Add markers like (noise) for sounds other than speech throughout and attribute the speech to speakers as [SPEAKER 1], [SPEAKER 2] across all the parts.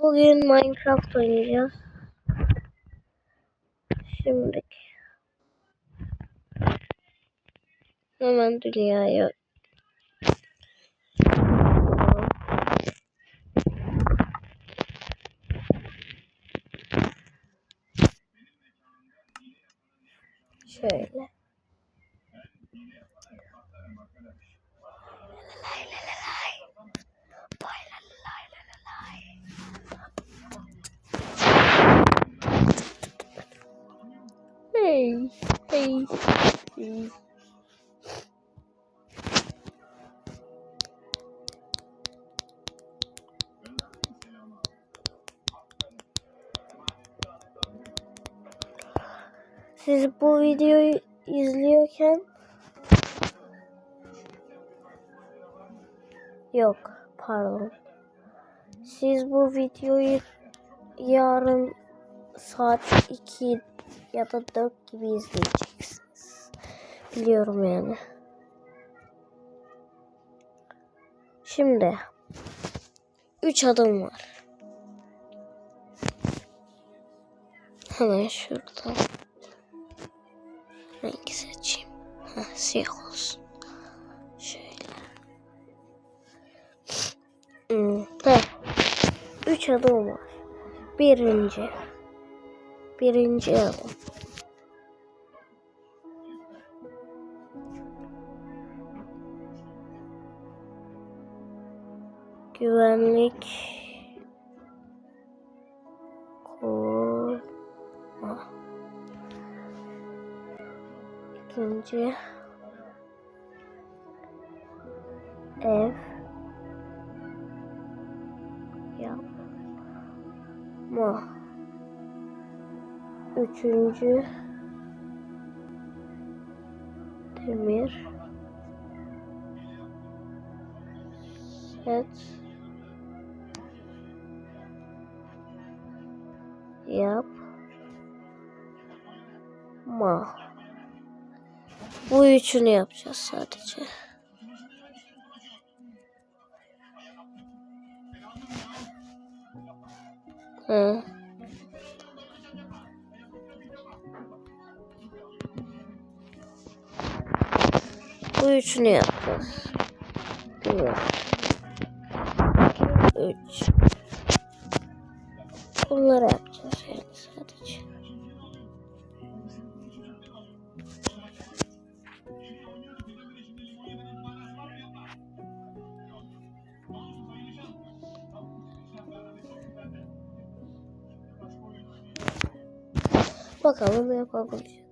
[SPEAKER 1] Bugün Minecraft oynayacağız. Şimdi. Hemen dünyaya. Şöyle Hey, hey, hey. Siz bu videoyu izliyorken Yok, pardon. Siz bu videoyu yarın saat 2 ya da 4 gibi izleyeceksiniz. Biliyorum yani. Şimdi 3 adım var. Hemen şurada renk seçeyim. Heh, siyah olsun. Şöyle. Hmm, heh. Üç adım var. Birinci. Birinci adım. Güvenlik koruma. İkinci ev yapma. Üçüncü üçünü yapacağız sadece. Hı. Bu üçünü yapacağız. Bir. Bakalım yapabileceğiz. Bakalım.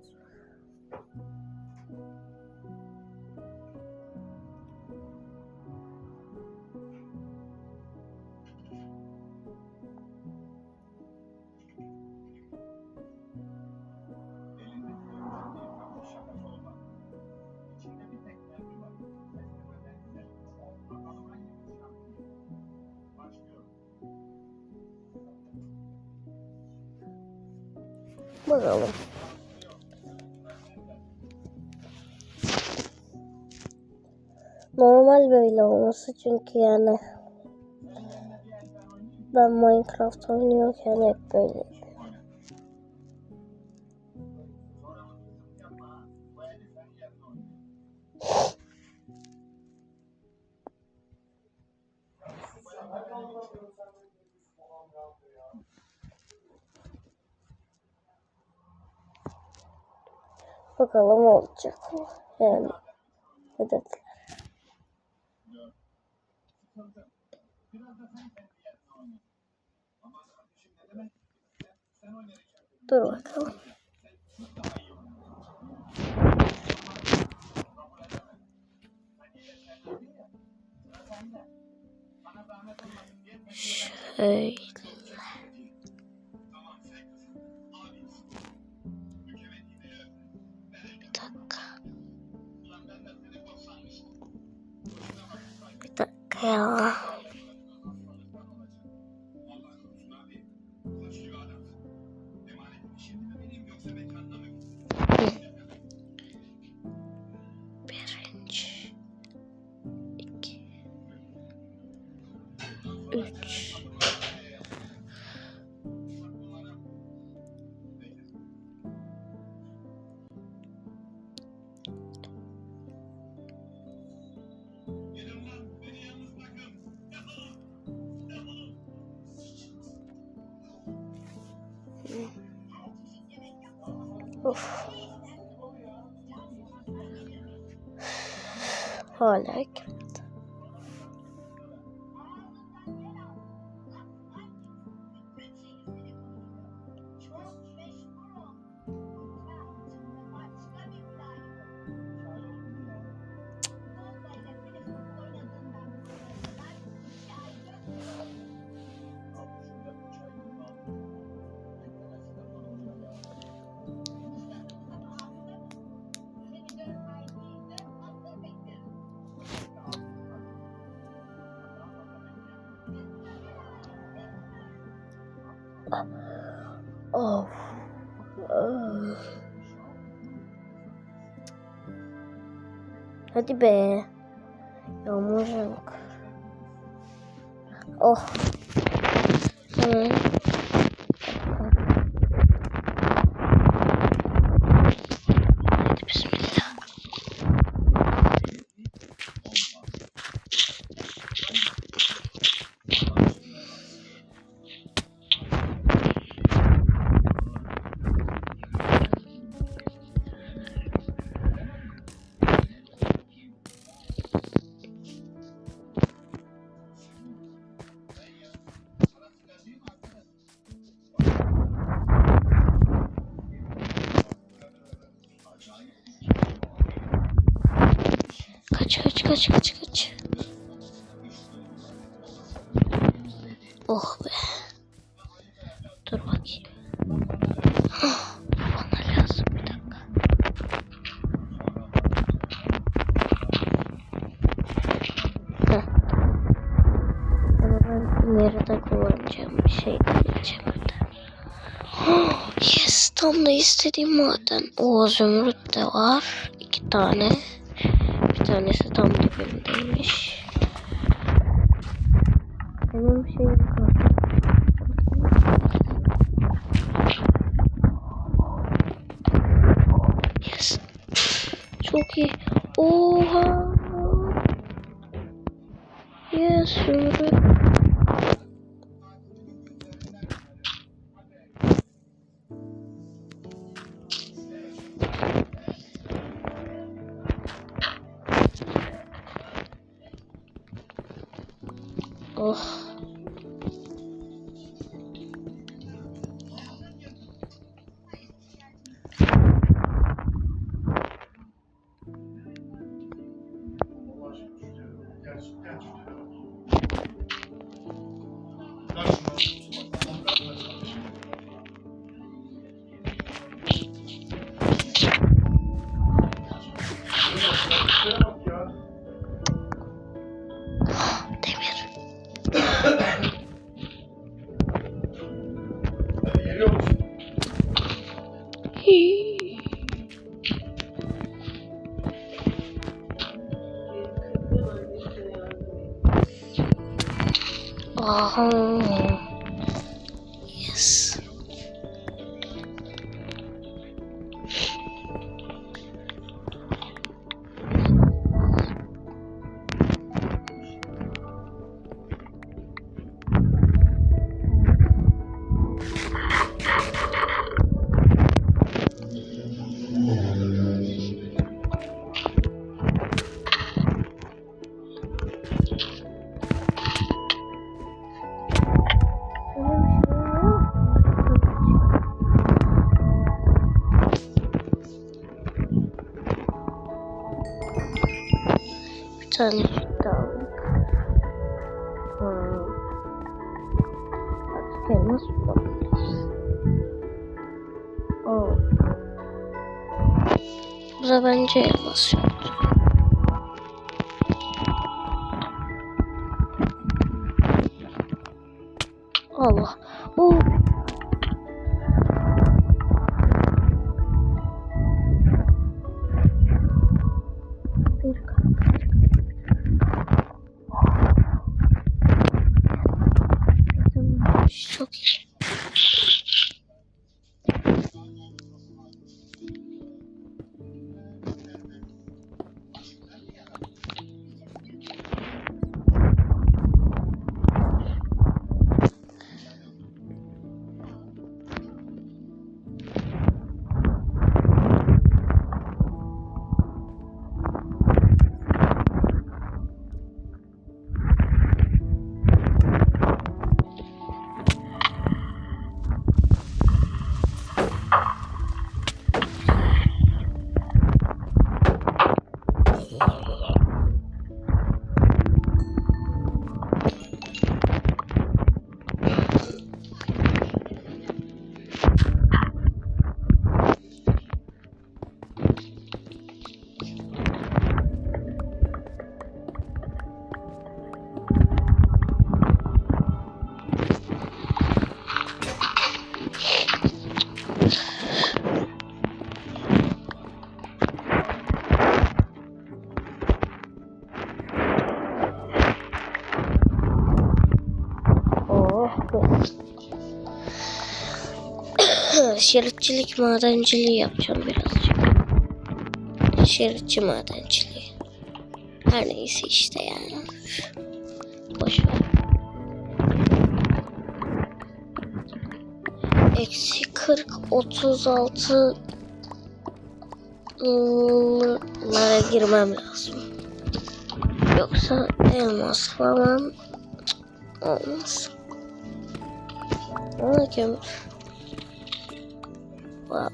[SPEAKER 1] Normal böyle olması çünkü yani ben Minecraft oynuyorken hep böyle. Bakalım olacak mı? Yani hedefler. Dur bakalım. Şöyle. Bir dakika. Bir dakika ya. حالا Kaç kaç kaç. Oh be. Dur bakayım. Hah, (gasps) Bana lazım bir dakika. Heh. Ama ben nerede kullanacağım bir şey diyeceğim burada. (gasps) Yes tam da istediğim maden. O zümrüt de var. iki tane. Tanesi tam dibimdeymiş. Benim şeyim 哦 Bir tane Şeritçilik madenciliği yapacağım birazcık. Şeritçi madenciliği. Her neyse işte yani. Boş ver. Eksi 40, 36 lara girmem lazım. Yoksa elmas falan olmaz. Ona kömür. Wow.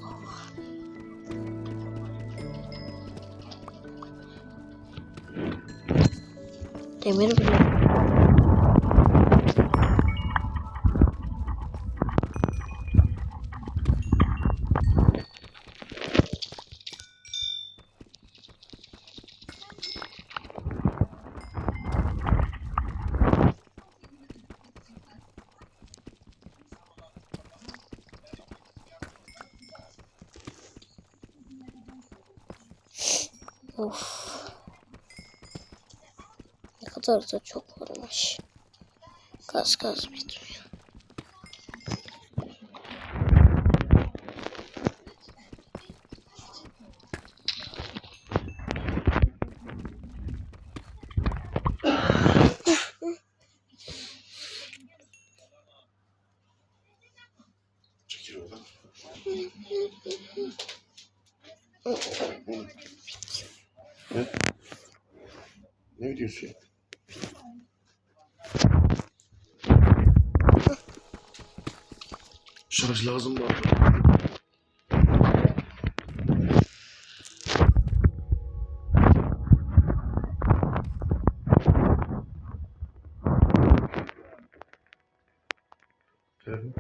[SPEAKER 1] Primero, primero. Da çok varmış. Gaz gaz bitmiyor.
[SPEAKER 2] Ne? Ne diyorsun Şarj lazım mı? Geldim.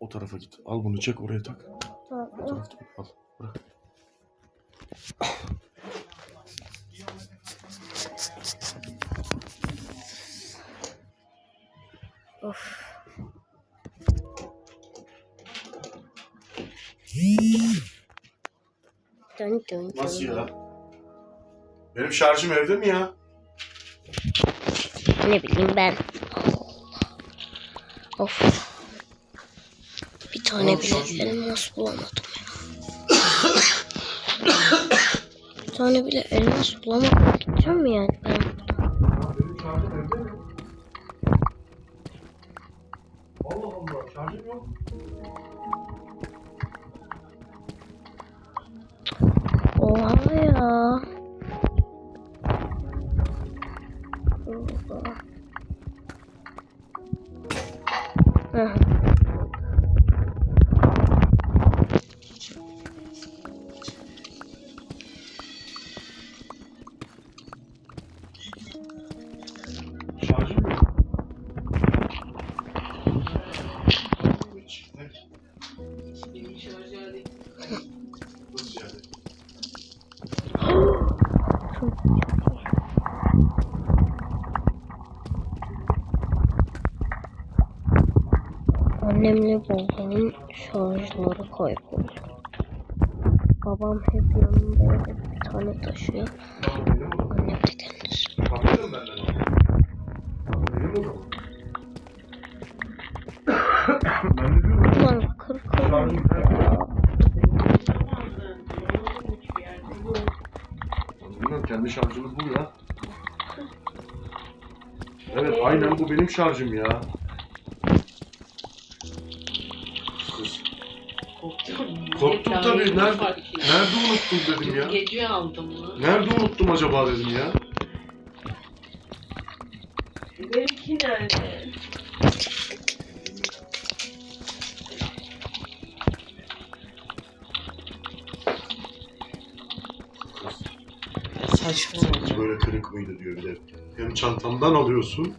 [SPEAKER 2] O tarafa git. Al bunu çek oraya tak. O tarafta al. Bırak.
[SPEAKER 1] Of. Dön dön dön.
[SPEAKER 2] Nasıl ya? Benim şarjım evde mi ya?
[SPEAKER 1] Ne bileyim ben. Of. Bir tane
[SPEAKER 2] Oğlum,
[SPEAKER 1] bile elmas bulamadım ya. (coughs) Bir tane bile elmas bulamadım. Gideceğim mi yani ben?
[SPEAKER 2] Benim şarjım
[SPEAKER 1] Babamın şarjları kayboldu. Babam hep yanında bir tane taşıyor. Annem de kendisi. Ulan kırk olmuş
[SPEAKER 2] kendi şarjımız bu ya. Evet aynen bu benim şarjım ya.
[SPEAKER 3] Gece
[SPEAKER 2] tabii. Nerede,
[SPEAKER 3] ettim.
[SPEAKER 2] nerede unuttum dedim ya.
[SPEAKER 3] Gece aldım bunu.
[SPEAKER 2] Nerede unuttum acaba dedim ya.
[SPEAKER 3] Benimki nerede?
[SPEAKER 2] Seninki böyle kırık mıydı diyor bir de. Hem çantamdan alıyorsun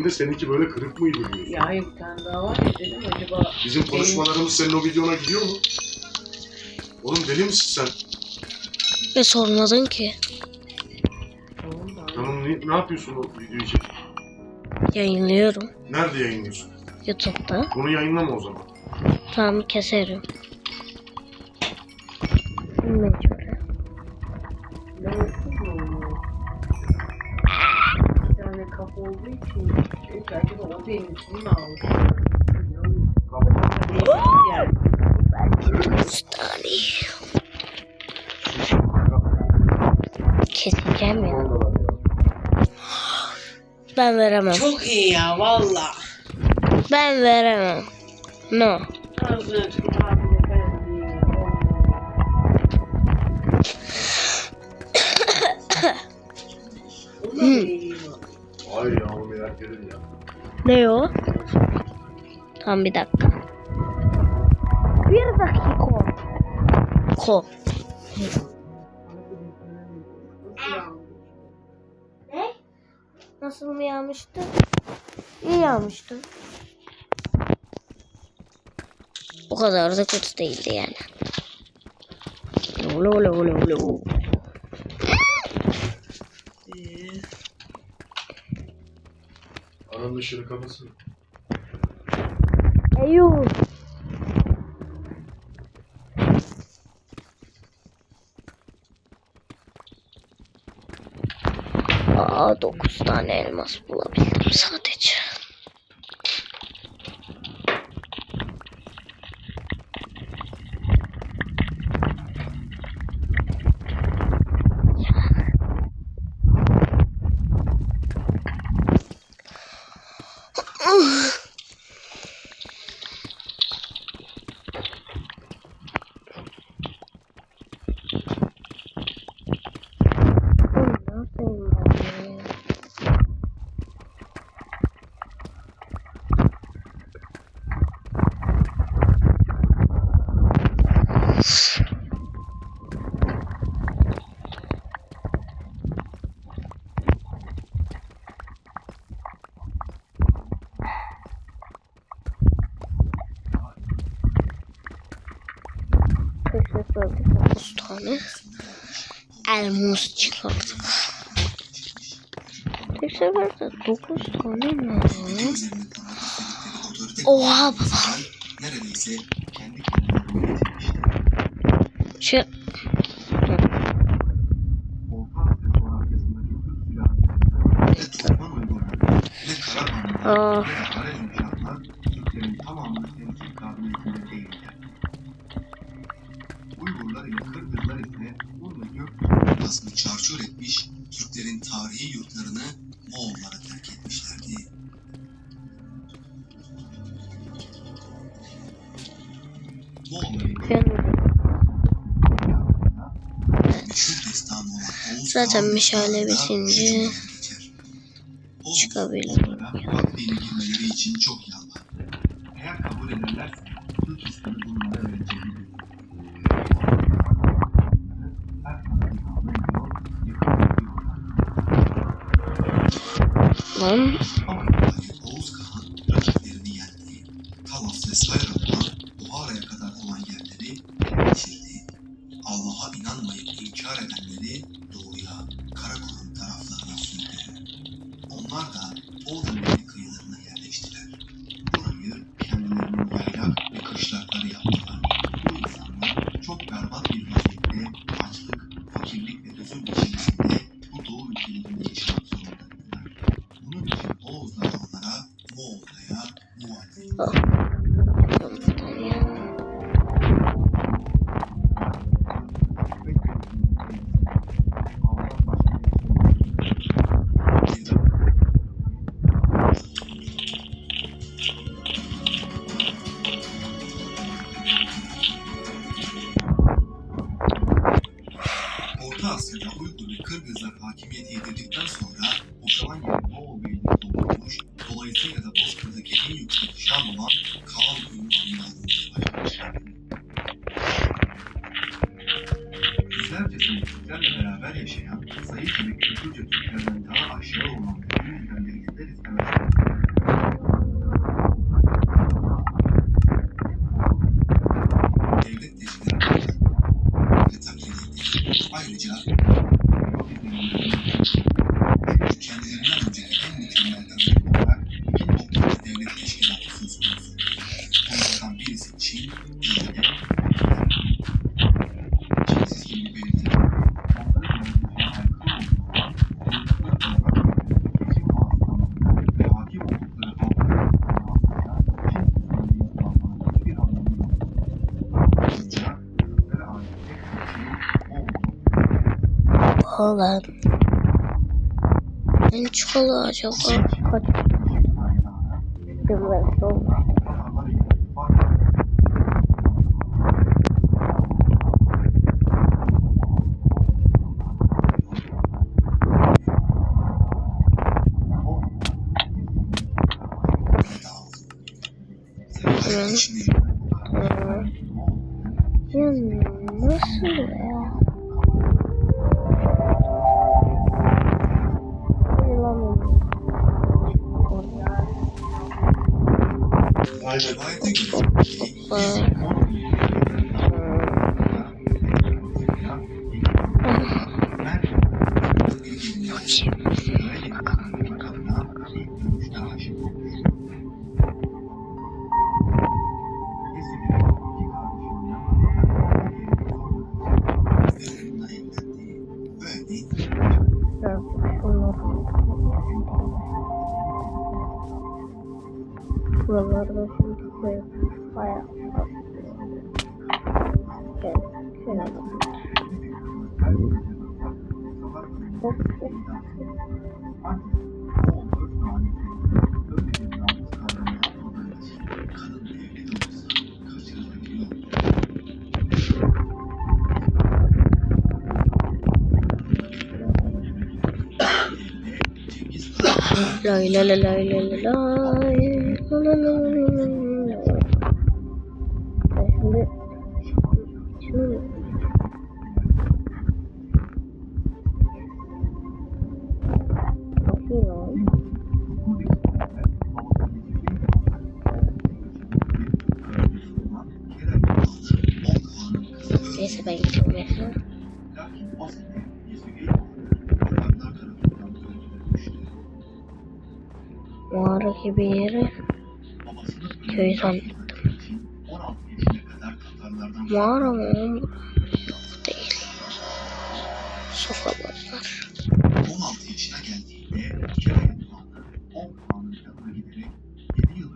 [SPEAKER 2] hem de seninki böyle kırık mıydı diyorsun.
[SPEAKER 3] Ya hayır bir tane daha var ya dedim acaba
[SPEAKER 2] Bizim konuşmalarımız senin o videona gidiyor mu? Oğlum deli misin sen?
[SPEAKER 1] Ve sormadın ki.
[SPEAKER 3] Tamam da.
[SPEAKER 2] Tamam ne, ne yapıyorsun o videoyu çek?
[SPEAKER 1] Yayınlıyorum.
[SPEAKER 2] Nerede yayınlıyorsun?
[SPEAKER 1] Youtube'da.
[SPEAKER 2] Bunu yayınlama o zaman.
[SPEAKER 1] Tamam keserim. Ben veremem.
[SPEAKER 3] Çok iyi ya valla.
[SPEAKER 1] Ben veremem. No.
[SPEAKER 2] Hayır ya onu merak ederim ya.
[SPEAKER 1] Ne o? Tam bir dakika. Bir dakika. Ko. Ne? Nasıl mı yağmıştı? İyi yağmıştı. O kadar da kötü değildi yani. Lo lo lo lo.
[SPEAKER 3] Ee,
[SPEAKER 2] Aranın ışığını kapatsın.
[SPEAKER 1] Aa, dokuz tane elmas bulabildim sadece. Oğlum, ne yapayım ben ya? Kaç defa bir dokuz tane elmas çıkardık. Tek seferde 9 tane ya? Oha baba.
[SPEAKER 4] neredeyse.
[SPEAKER 1] Şu
[SPEAKER 4] Orta
[SPEAKER 1] Zaten meşale bitince çıkabilirim.
[SPEAKER 4] girmeleri için 河
[SPEAKER 1] 南，你出了就快快点，别晚。Well, Lay lay lay lay lay lay. Şimdi şöyle bakıyorum. Neyse ben
[SPEAKER 4] gidiyorum.
[SPEAKER 1] mağara gibi
[SPEAKER 4] yeri
[SPEAKER 1] köy
[SPEAKER 4] sandım.
[SPEAKER 1] Mağara mı? Değil. Sofralar.
[SPEAKER 4] 16 yaşına geldiğinde Kerem 10 puanın yanına giderek 7 yıl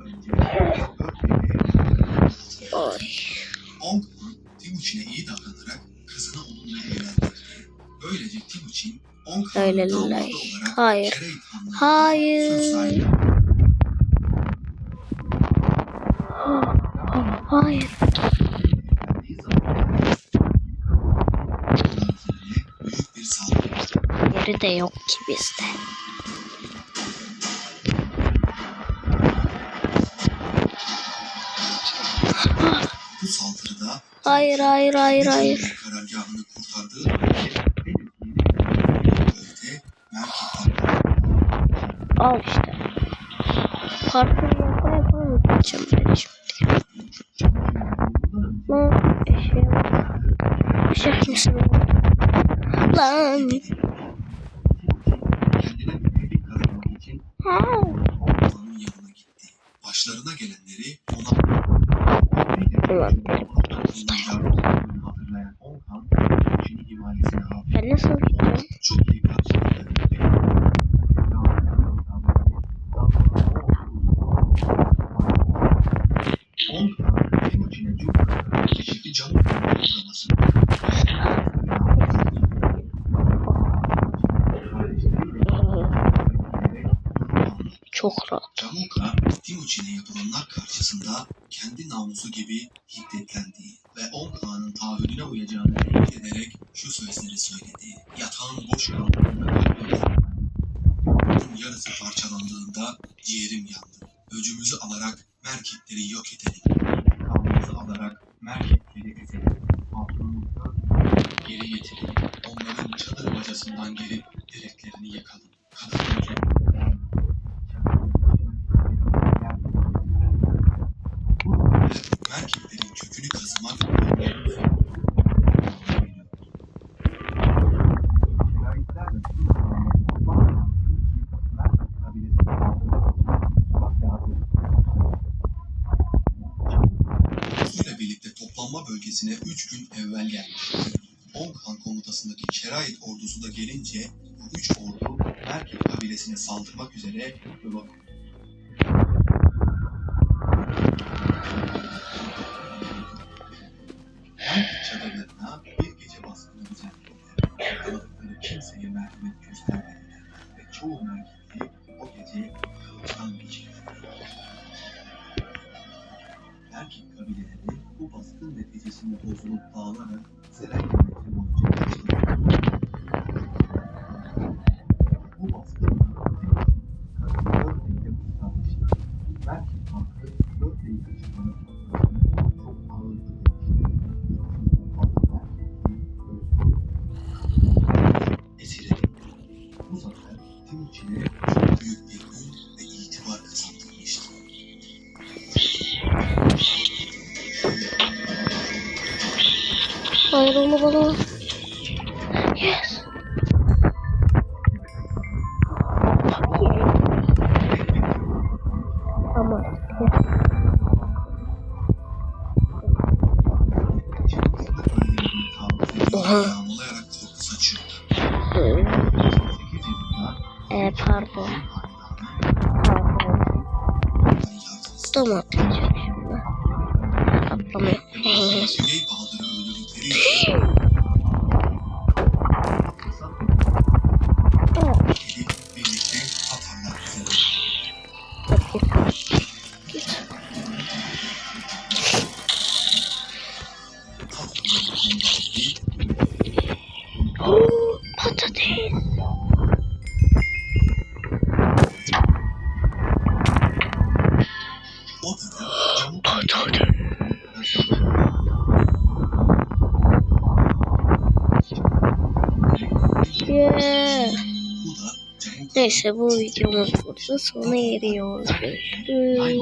[SPEAKER 4] Timuçin'e iyi davranarak kızına onunla evlendi. Böylece Timuçin 10 puan
[SPEAKER 1] Hayır. Hayır. Hayır.
[SPEAKER 4] Hayır.
[SPEAKER 1] Yeri de yok ki bizde.
[SPEAKER 4] Bu saldırıda
[SPEAKER 1] Hayır hayır hayır hayır. Al işte.
[SPEAKER 4] Park minutes Aman gelip direklerini yakalım. Kazanacak. Merkezlerin kökünü kazımak bölgesine 3 gün evvel Şerait ordusu da gelince bu üç ordu Merkez kabilesine saldırmak üzere yola. Merkez çadırlarına bir gece baskını düzenlediler. Tanıdıkları kimseye merhamet göstermediler ve çoğu merkezi o gece kılıçtan geçirdiler. Erkek kabileleri bu baskın neticesinde bozulup dağılarak Selen metre boyunca kaçtılar.
[SPEAKER 1] Oha.
[SPEAKER 4] Yağmalayarak korku saçıyordu.
[SPEAKER 1] hı,
[SPEAKER 4] 8 yılında
[SPEAKER 1] e, pardon. Tam atlayacak şimdi. Neyse bu videomuz burada sona eriyor. Görüşürüz.